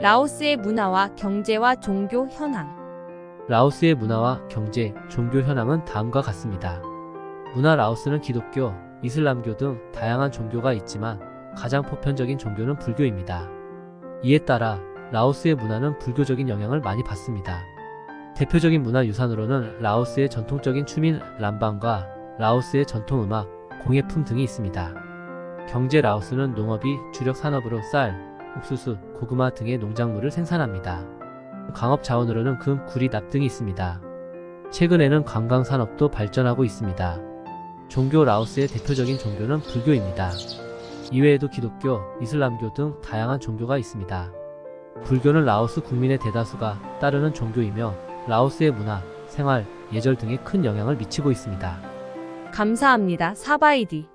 라오스의 문화와 경제와 종교 현황. 라오스의 문화와 경제, 종교 현황은 다음과 같습니다. 문화 라오스는 기독교, 이슬람교 등 다양한 종교가 있지만 가장 보편적인 종교는 불교입니다. 이에 따라 라오스의 문화는 불교적인 영향을 많이 받습니다. 대표적인 문화 유산으로는 라오스의 전통적인 춤인 람방과 라오스의 전통 음악, 공예품 등이 있습니다. 경제 라오스는 농업이 주력 산업으로 쌀, 옥수수, 고구마 등의 농작물을 생산합니다. 강업 자원으로는 금, 구리, 납 등이 있습니다. 최근에는 관광 산업도 발전하고 있습니다. 종교 라오스의 대표적인 종교는 불교입니다. 이외에도 기독교, 이슬람교 등 다양한 종교가 있습니다. 불교는 라오스 국민의 대다수가 따르는 종교이며 라오스의 문화, 생활, 예절 등에 큰 영향을 미치고 있습니다. 감사합니다. 사바이디.